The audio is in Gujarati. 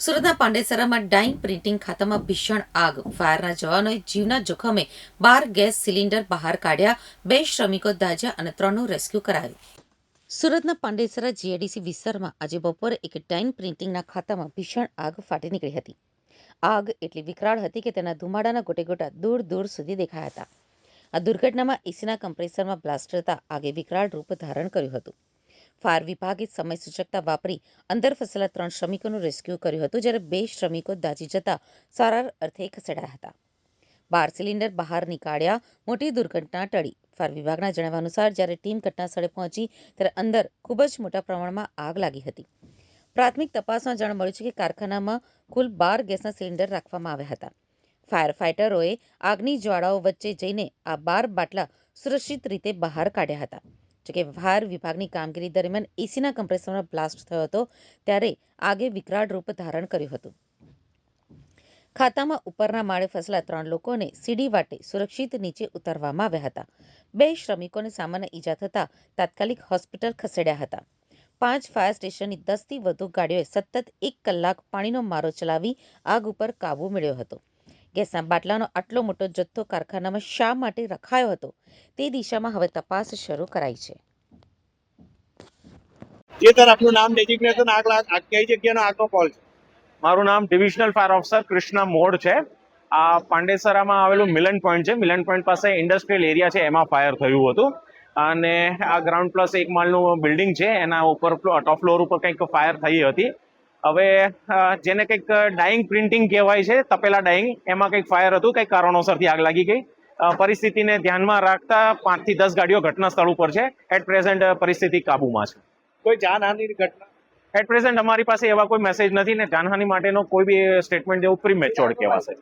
સુરતના પાંડેસરામાં ડાઇંગ પ્રિન્ટિંગ ખાતામાં ભીષણ આગ. ફાયરના જવાનોએ જીવના જોખમે બાર ગેસ સિલિન્ડર બહાર કાઢ્યા. બે શ્રમિકો દાજ્યા અને ત્રણનું રેસ્ક્યુ કરાયું. સુરતના પાંડેસરા જીઆઈડીસી વિસ્તારમાં આજે બપોરે એક ડાઇન પ્રિન્ટિંગના ખાતામાં ભીષણ આગ ફાટી નીકળી હતી. આગ એટલી વિકરાળ હતી કે તેના ધુમાડાના ગોટેગોટા દૂર દૂર સુધી દેખાયા હતા. આ દુર્ઘટનામાં એસીના કમ્પ્રેસરમાં બ્લાસ્ટ થતા આગે વિકરાળ રૂપ ધારણ કર્યું હતું. ફાયર વિભાગે સમય સૂચકતા વાપરી અંદર ફસેલા ત્રણ શ્રમિકોનું રેસ્ક્યુ કર્યું હતું, જ્યારે બે શ્રમિકો દાઝી જતા સારા અર્થે ખસેડાયા હતા. બાર સિલિન્ડર બહાર નીકાળ્યા, મોટી દુર્ઘટના ટળી. ફાયર વિભાગના જણાવ્યા અનુસાર, જ્યારે ટીમ ઘટના સ્થળે પહોંચી, ત્યારે અંદર ખૂબ જ મોટા પ્રમાણમાં આગ લાગી હતી. પ્રાથમિક તપાસમાં જાણ મળ્યું છે કે કારખાનામાં કુલ બાર ગેસના સિલિન્ડર રાખવામાં આવ્યા હતા. ફાયર ફાઇટરોએ આગની જ્વાળાઓ વચ્ચે જઈને આ બાર બાટલા સુરક્ષિત રીતે બહાર કાઢ્યા હતા. જોકે ફાયર વિભાગની કામગીરી દરમિયાન એસીના કમ્પ્રેસરમાં બ્લાસ્ટ થયો હતો, ત્યારે આગે વિકરાળ રૂપ ધારણ કર્યું હતું. ખાતામાં ઉપરના માળે ફસલા ત્રણ લોકોને સીડી વાટે સુરક્ષિત નીચે ઉતારવામાં આવ્યા હતા. બે શ્રમિકોને સામાન્ય ઈજા થતાં તાત્કાલિક હોસ્પિટલ ખસેડ્યા હતા. પાંચ ફાયર સ્ટેશનની દસથી વધુ ગાડીઓએ સતત એક કલાક પાણીનો મારો ચલાવી આગ ઉપર કાબૂ મેળવ્યો હતો. ગેસના બાટલાનો આટલો મોટો જથ્થો કારખાનામાં શા માટે રખાયો હતો? તે દિશામાં હવે તપાસ શરૂ કરાઈ છે. જે સર આપનું નામ ડેઝિગ્નેશન આગ લાગ આ કઈ જગ્યાનો આગનો કોલ છે? મારું નામ divisional fire officer Krishna Mod છે. આ પાંડેસરામાં આવેલું મિલન પોઈન્ટ છે. મિલન પોઈન્ટ પાસે ઇન્ડસ્ટ્રીયલ એરિયા છે. એમાં ફાયર થયું હતું. અને આ ગ્રાઉન્ડ પ્લસ એક માળનું બિલ્ડિંગ છે. એના ઉપર ટોપ ફ્લોર ઉપર કંઈક ફાયર થઈ હતી. હવે જેને કંઈક ડાઈંગ પ્રિન્ટિંગ કહેવાય છે તપેલા ડાઈંગ એમાં કંઈક ફાયર હતું કંઈક કારણોસરથી આગ લાગી ગઈ. પરિસ્થિતિને ધ્યાનમાં રાખતા પાંચથી દસ ગાડીઓ ઘટના સ્થળ ઉપર છે. એટ પ્રેઝન્ટ પરિસ્થિતિ કાબૂમાં છે. કોઈ જાનહાનિની ઘટના? એટ પ્રેઝન્ટ અમારી પાસે એવા કોઈ મેસેજ નથી ને જાનહાનિ માટેનો કોઈ બી સ્ટેટમેન્ટ જેવું પ્રી મેચ્યોર્ડ કહેવાશે.